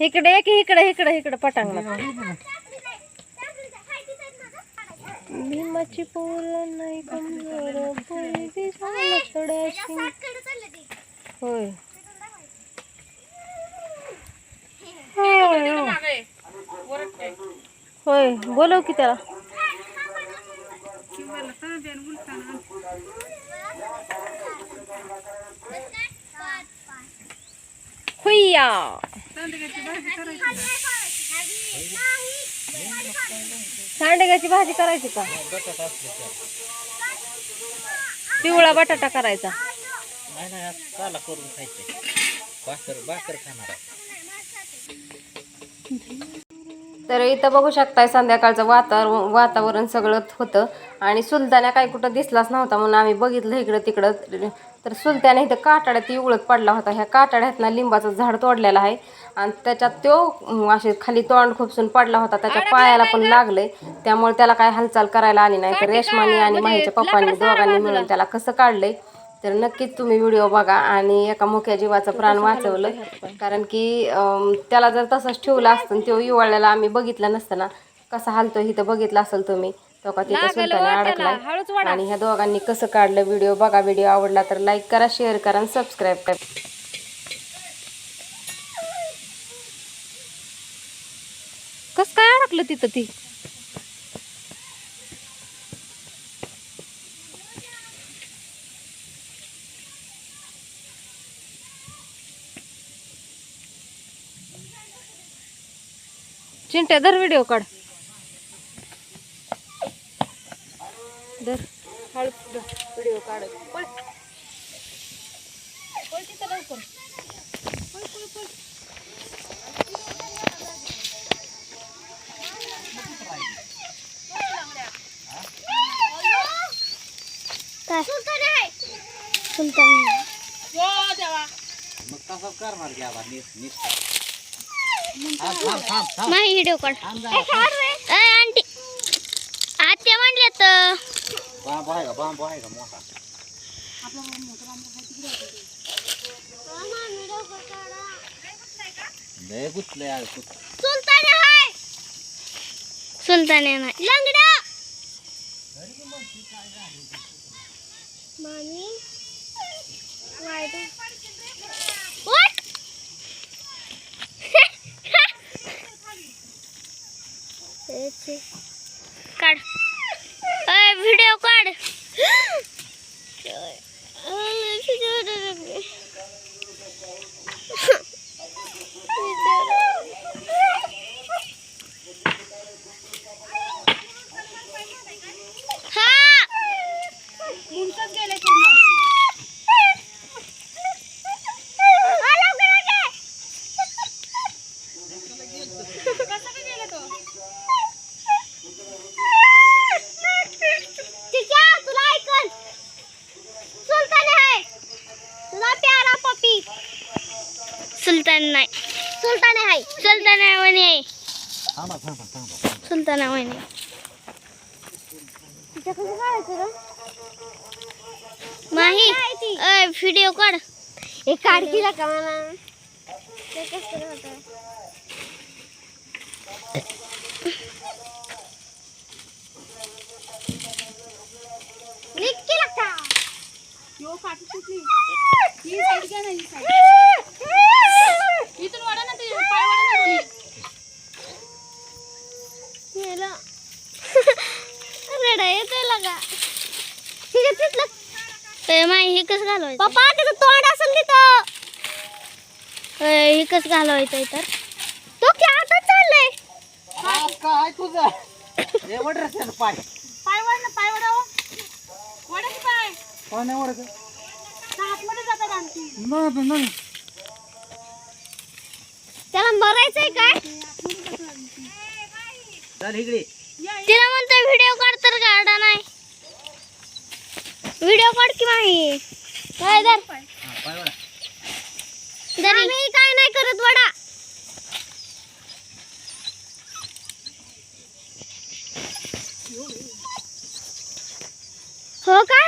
इकडे की इकडे इकडे इकडे पटांगला भीमाची पोर नाही कमजोर होय. होय, बोलव की त्याला. हुय्या सांडग्याची भाजी करायची. का? पिवळा बटाटा करायचा. नाही काला करून खायचे. भाकर भाकर खाणार. तर इथं बघू शकताय संध्याकाळचं वातावरण वातावरण सगळं होतं. आणि सुलताना काही कुठं दिसलाच नव्हता म्हणून आम्ही बघितलं इकडं तिकडं तर सुलताने इथं काटाड्यात उळत पडला होता. ह्या काटाड्यातनं लिंबाचं झाड तोडलेलं आहे. आणि त्याच्यात तो असे खाली तोंड खुपसून पडला होता. त्याच्या पायाला पण लागलंय. त्यामुळे त्याला काय हालचाल करायला आली नाही. तर रेशमानी आणि माझ्या पप्पांनी दोघांनी मिळून त्याला कसं काढलंय? तर नक्कीच तुम्ही व्हिडिओ बघा आणि एका मुख्या जीवाचं प्राण वाचवलं. कारण की त्याला जर तसंच ठेवलं असतं तो इवळलेला आम्ही बघितलं नसतं ना कसा हालतो इथं बघितलं असेल तुम्ही. तो का तिथं सुलताने अडकलाय. आणि ह्या दोघांनी कसं काढलं व्हिडिओ बघा व्हिडिओ आवडला तर लाईक करा शेअर करा आणि सबस्क्राईब करा. कस काय अडकलं तिथं ती? चिंट्या धर व्हिडिओ काढ धर हळू काढ पळ. पळ तिथं लवकर. पळ, पळ, पळ. मग तसंच करणार की आता नीट नीट. थांब थांब थांब थांब. नाही व्हिडिओ काढ थांब जरा. अय आंटी. आत्या म्हणल्यात बांबू आहे का बांबू आहे का मोठा? लय गुतलंय आज गुत- सुलताने हाय. सुलताने नाही. लंगडा. मामी What? काढ अय व्हिडिओ काढ तिच्या तुला ऐकल सुलतान आहे तुला प्यारा पपी सुलतान नाही सुलतान आहे सुलतान आहे म्हणे आहे थांबा थांबा थांबा मला ते. रडा येतोय लगा माई हे कसं घालवायचं. पप्पा तिथं तोंड असेल तिथं. ए, हे कसं घालवायचं तर. तो की आता चाललंय. काय तुझं एवढ पाय पाय वड ना पाय वडावं वडाची पाण्यावर आतमध्ये जातात आणखी नाही नाही. त्याला मरायचंय काय? चल इकडे. तिला म्हणतोय व्हिडिओ काढ तर काढा नाही व्हिडिओ काढ की माही. काय धर. हा पाय वळा. मी काय नाही करत वडा. हो काय?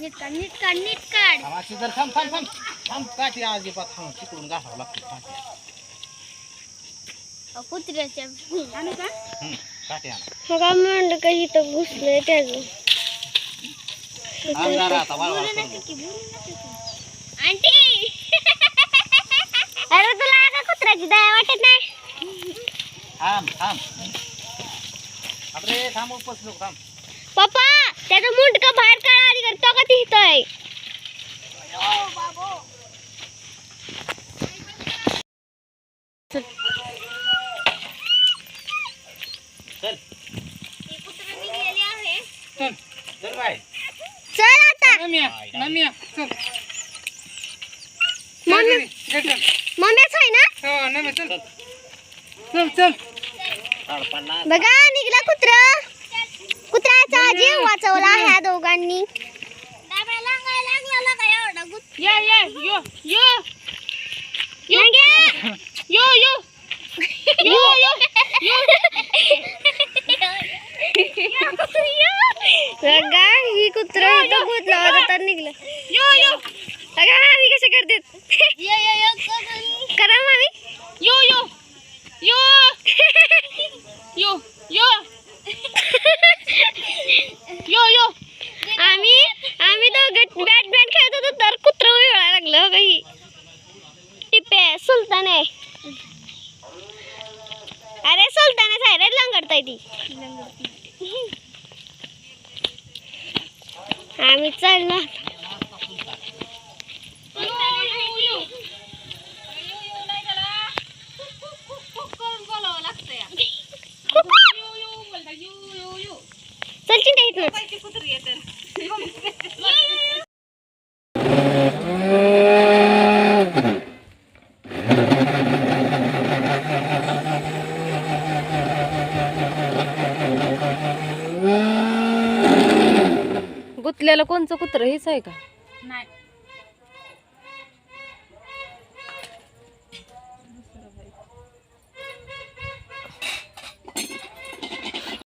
नीट काढ नीट काढ नीट काढ आवाज जर थांब थांब थांब. थांब काठी अजिबात थांब तिकडून घालावं लागते काठी कुत्र्याच्या आणू का? हम्म, काठी आणा. हो का म्हणलं का इथं घुसलंय त्याचं. अंगारा आता वळवळ करू नको. आंटी! अरे तुला कुत्र्याची दया वाटत नाही? थांब थांब. अरे थांब उपस लोक थांब. पप्पा! त्याचं मुंडक बाहेर काढा आधी करतो का तिथं चल. चल चल बाय चल आता. नम्या चल. मम्मी मम्मीच आहे ना? चल. चल. चल बघा निघला कुत्र. कुत्र्याचा जीव वाचवला ह्या दोघांनी. या या यो यो. नांग्या! यो यो. यो यो. बघा ही कुत्र इथं गुतलं. होतं तर निघलं. यो यो. बघा मामी कसे करतात करा मामी यो यो यो यो यो यो यो आम्ही आम्ही दोघं बॅट बॅट खेळत होतो तर कुत्र उळायला लागलं काही टिपे सुलतान आहे अरे सुलतानच आहे रे लंगडताय ती आम्ही चाललो चल चिंता इथनच कुत्र्याला कोणचं कुत्र हेच आहे का? नाही.